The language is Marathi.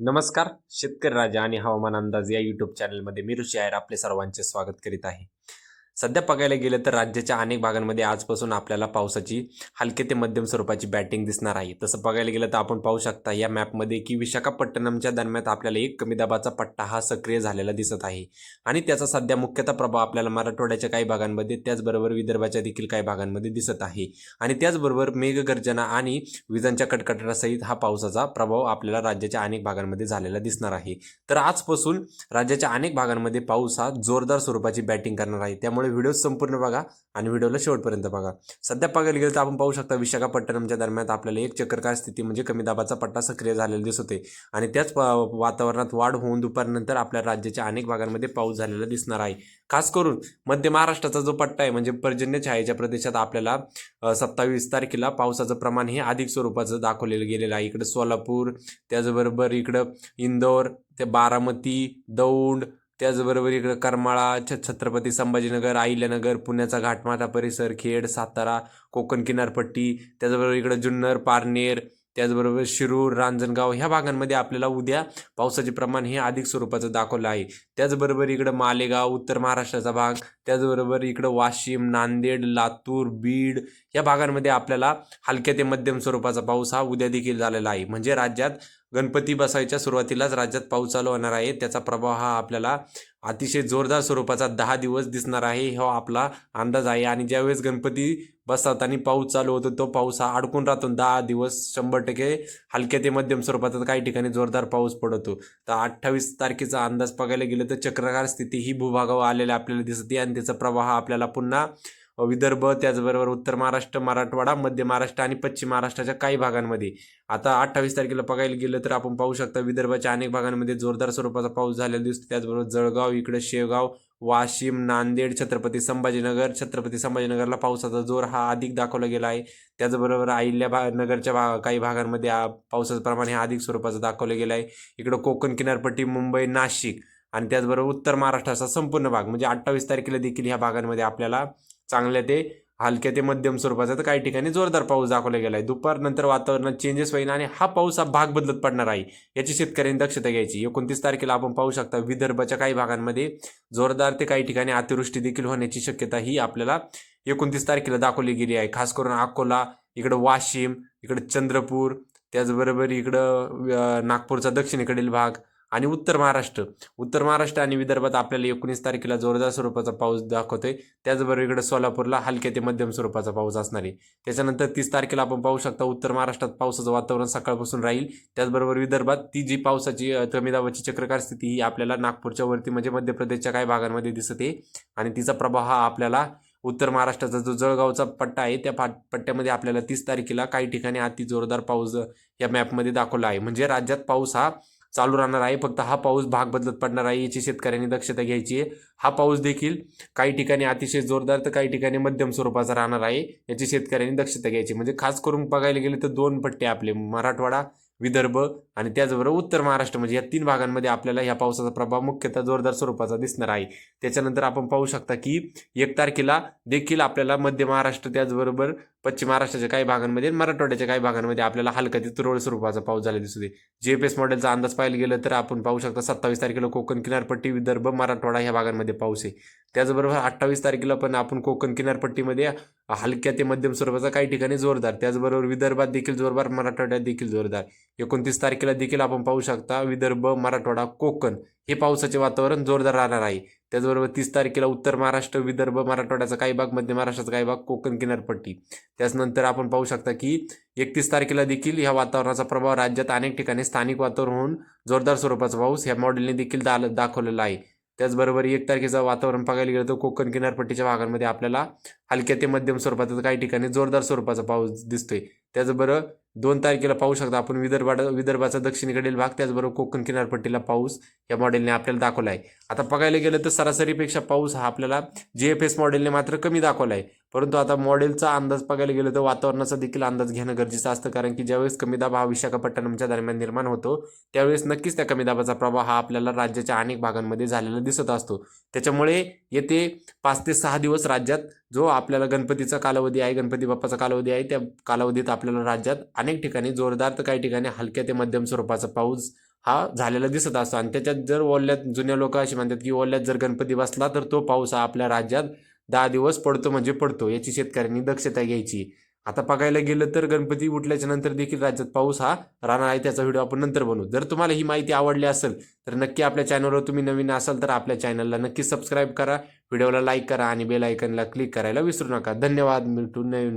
नमस्कार शेतकरी राजा आणि हवामान अंदाज या युट्यूब चॅनलमध्ये मी ऋषी आहेर आपले सर्वांचे स्वागत करीत आहे. सध्या बघायला गेलं तर राज्याच्या अनेक भागांमध्ये आजपासून आपल्याला पावसाची हलके ते मध्यम स्वरूपाची बॅटिंग दिसणार आहे. तसं बघायला गेलं तर आपण पाहू शकता या मॅपमध्ये की विशाखापट्टणमच्या दरम्यान आपल्याला एक कमी दाबाचा पट्टा हा सक्रिय झालेला दिसत आहे. आणि त्याचा सध्या मुख्यतः प्रभाव आपल्याला मराठवाड्याच्या काही भागांमध्ये त्याचबरोबर विदर्भाच्या देखील काही भागांमध्ये दिसत आहे. आणि त्याचबरोबर मेघगर्जना आणि विजांच्या कडकडाटासहित हा पावसाचा प्रभाव आपल्याला राज्याच्या अनेक भागांमध्ये झालेला दिसणार आहे. तर आजपासून राज्याच्या अनेक भागांमध्ये पाऊस हा जोरदार स्वरूपाची बॅटिंग करणार आहे. त्यामुळे व्हिडिओ संपूर्ण बघा आणि व्हिडिओला शेवटपर्यंत बघा. सध्या बघायला गेलं तर आपण पाहू शकता विशाखापट्टणमच्या दरम्यान आपल्याला एक चक्करकार स्थिती म्हणजे कमी दाबाचा पट्टा सक्रिय झालेला दिसत आणि त्याच प- वातावरणात वाढ होऊन दुपारनंतर आपल्या राज्याच्या अनेक भागांमध्ये पाऊस झालेला दिसणार आहे. खास करून मध्य महाराष्ट्राचा जो पट्टा आहे म्हणजे पर्जन्य छायेच्या प्रदेशात आपल्याला सत्तावीस तारखेला पावसाचं प्रमाण हे अधिक स्वरूपाचं दाखवलेलं गेलेलं आहे. इकडं सोलापूर त्याचबरोबर इकडं इंदोर ते बारामती दौंड त्याचबरोबर इकडं करमाळा छ छत्रपती संभाजीनगर अहिल्यानगर पुण्याचा घाटमाथा परिसर खेड सातारा कोकण किनारपट्टी त्याचबरोबर इकडं जुन्नर पारनेर त्याचबरोबर शिरूर रांजणगाव ह्या भागांमध्ये आपल्याला उद्या पावसाचे प्रमाण हे अधिक स्वरूपाचं दाखवलं आहे. त्याचबरोबर इकडं मालेगाव उत्तर महाराष्ट्राचा भाग त्याचबरोबर इकडं वाशिम नांदेड लातूर बीड या भागांमध्ये आपल्याला हलक्या ते मध्यम स्वरूपाचा पाऊस हा उद्या देखील झालेला आहे. म्हणजे राज्यात गणपती बसायच्या सुरुवातीलाच राज्यात पाऊस चालू होणार आहे. त्याचा प्रभाव हा आपल्याला अतिशय जोरदार स्वरूपाचा दहा दिवस दिसणार आहे. हा आपला अंदाज आहे. आणि ज्यावेळेस गणपती बसतात आणि पाऊस चालू होतो तो पाऊस हा अडकून राहतो. दहा दिवस शंभर टक्के हलक्या ते मध्यम स्वरूपाचा काही ठिकाणी जोरदार पाऊस पडतो. तर अठ्ठावीस तारखेचा अंदाज बघायला गेलं तर चक्रकार स्थिती ही भूभागावर आलेल्या आपल्याला दिसते. आणि त्याचा प्रवाह आपल्याला पुन्हा विदर्भ त्याचबरोबर उत्तर महाराष्ट्र मराठवाडा मध्य महाराष्ट्र आणि पश्चिम महाराष्ट्राच्या काही भागांमध्ये. आता अठ्ठावीस तारखेला बघायला गेलं तर आपण पाहू शकता विदर्भाच्या अनेक भागांमध्ये जोरदार स्वरूपाचा पाऊस झालेला दिसतो. त्याचबरोबर जळगाव इकडे शेवगाव वाशिम नांदेड छत्रपती संभाजीनगर. छत्रपती संभाजीनगरला पावसाचा जोर हा अधिक दाखवला गेला आहे. त्याचबरोबर अहिल्या भा नगरच्या भा काही भागांमध्ये पावसाचं प्रमाण हे अधिक स्वरूपाचं दाखवलं गेलं आहे. इकडं कोकण किनारपट्टी मुंबई नाशिक आणि त्याचबरोबर उत्तर महाराष्ट्राचा संपूर्ण भाग. म्हणजे अठ्ठावीस तारखेला देखील ह्या भागांमध्ये आपल्याला चांगल्या ते हलक्या ते मध्यम स्वरूपाचा. तर काही ठिकाणी जोरदार पाऊस दाखवला गेला आहे दुपारनंतर वातावरणात चेंजेस होईल आणि हा पाऊस हा भाग बदलत पडणार आहे. याची शेतकऱ्यांनी दक्षता घ्यायची. एकोणतीस तारखेला आपण पाहू शकता विदर्भाच्या काही भागांमध्ये जोरदार ते काही ठिकाणी अतिवृष्टी देखील होण्याची शक्यता ही आपल्याला एकोणतीस तारखेला दाखवली गेली आहे. खास करून अकोला इकडं वाशिम इकडं चंद्रपूर त्याचबरोबर इकडं नागपूरचा दक्षिणेकडील भाग आणि उत्तर महाराष्ट्र. उत्तर महाराष्ट्र आणि विदर्भात आपल्याला एकोणीस तारखेला जोरदार स्वरूपाचा पाऊस दाखवतोय. त्याचबरोबर इकडे सोलापूरला हलक्या ते मध्यम स्वरूपाचा पाऊस असणार आहे. त्याच्यानंतर तीस तारखेला आपण पाहू शकता उत्तर महाराष्ट्रात पावसाचं वातावरण सकाळपासून राहील. त्याचबरोबर विदर्भात ती जी पावसाची कमी दाबाची चक्रकार स्थिती ही आपल्याला नागपूरच्या वरती म्हणजे मध्य प्रदेशच्या काही भागांमध्ये दिसत आहे. आणि तिचा प्रभाव हा आपल्याला उत्तर महाराष्ट्राचा जो जळगावचा पट्टा आहे त्या पा- पट्ट्यामध्ये आपल्याला तीस तारखेला काही ठिकाणी अति जोरदार पाऊस या मॅपमध्ये दाखवला आहे. म्हणजे राज्यात पाऊस हा चालू राहणार आहे. फक्त हा पाऊस भाग बदलत पडणार आहे याची शेतकऱ्यांनी दक्षता घ्यायची आहे. हा पाऊस देखील काही ठिकाणी अतिशय जोरदार तर काही ठिकाणी मध्यम स्वरूपाचा राहणार आहे याची शेतकऱ्यांनी दक्षता घ्यायची म्हणजे खास करून बघायला गेले तर दोन पट्टे आपले मराठवाडा विदर्भ आणि त्याचबरोबर उत्तर महाराष्ट्र. म्हणजे या तीन भागांमध्ये आपल्याला ह्या पावसाचा प्रभाव मुख्यतः जोरदार स्वरूपाचा दिसणार आहे. त्याच्यानंतर आपण पाहू शकता की एक तारखेला देखील आपल्याला मध्य महाराष्ट्र त्याचबरोबर पश्चिम महाराष्ट्राच्या काही भागांमध्ये मराठवाड्याच्या काही भागांमध्ये आपल्याला हलका ते तुरळ स्वरूपाचा पाऊस झाला दिसू दे. जे पी एस मॉडेलचा अंदाज पाहायला गेलं तर आपण पाहू शकता सत्तावीस तारखेला कोकण किनारपट्टी विदर्भ मराठवाडा ह्या भागांमध्ये पाऊस आहे. त्याचबरोबर अठ्ठावीस तारखेला पण आपण कोकण किनारपट्टीमध्ये हलक्या ते मध्यम स्वरूपाचा काही ठिकाणी जोरदार. त्याचबरोबर विदर्भात देखील जोरदार मराठवाड्यात देखील जोरदार. एकोणतीस तारखेला देखील आपण पाहू शकता विदर्भ मराठवाडा कोकण हे पावसाचे वातावरण जोरदार राहणार आहे. त्याचबरोबर तीस तारखेला उत्तर महाराष्ट्र विदर्भ मराठवाड्याचा काही भाग मध्य महाराष्ट्राचा काही भाग कोकण किनारपट्टी. त्याचनंतर आपण पाहू शकता की एकतीस तारखेला देखील ह्या वातावरणाचा प्रभाव राज्यात अनेक ठिकाणी स्थानिक वातावरण होऊन जोरदार स्वरूपाचा पाऊस ह्या मॉडेलने देखील दा दाखवलेला आहे. त्याचबरोबर एक तारखेचं वातावरण बघायला गेलं तर कोकण किनारपट्टीच्या भागांमध्ये आपल्याला हलक्या ते मध्यम स्वरूपाचा काही ठिकाणी जोरदार स्वरूपाचा पाऊस दिसतोय. त्याचबरोबर दोन तारखेला पाहू शकता आपण विदर्भाड विदर्भाचा दक्षिणेकडील भाग त्याचबरोबर कोकण किनारपट्टीला पाऊस या मॉडेलने आपल्याला दाखवला आहे आता बघायला गेलं तर सरासरीपेक्षा पाऊस हा आपल्याला जे एफ एस मॉडेलने मात्र कमी दाखवला आहे परंतु आता मॉडेलचा अंदाज बघायला गेलं तर वातावरणाचा देखील अंदाज घेणं गरजेचं असतं. कारण की ज्यावेळेस कमी दाब हा विशाखापट्टणमच्या दरम्यान निर्माण होतो त्यावेळेस नक्कीच त्या कमी दाबाचा प्रभाव हा आपल्याला राज्याच्या अनेक भागांमध्ये झालेला दिसत असतो. त्याच्यामुळे येते पाच ते सहा दिवस राज्यात जो आपल्याला गणपतीचा कालावधी आहे गणपती बाप्पाचा कालावधी आहे त्या कालावधीत आपल्याला राज्यात अनेक ठिकाणी जोरदार तर काही ठिकाणी हलक्या ते मध्यम स्वरूपाचा पाऊस हा झालेला दिसत असतो. आणि त्याच्यात जर ओल्यात जुन्या लोक असे म्हणतात की ओल्यात जर गणपती बसला तर तो पाऊस हा आपल्या राज्यात दहा दिवस पडतो म्हणजे पडतो याची शेतकऱ्यांनी दक्षता घ्यायची. आता बघायला गेलं तर गणपती उठल्याच्या नंतर देखील राज्यात पाऊस हा राहणार आहे त्याचा व्हिडिओ आपण नंतर बनवू. जर तुम्हाला ही माहिती आवडली असेल तर नक्की आपल्या चॅनलवर तुम्ही नवीन असाल तर आपल्या चॅनलला नक्की सबस्क्राईब करा व्हिडिओला लाईक करा आणि बेल आयकनला क्लिक करायला विसरू नका. धन्यवाद मिळतो नवीन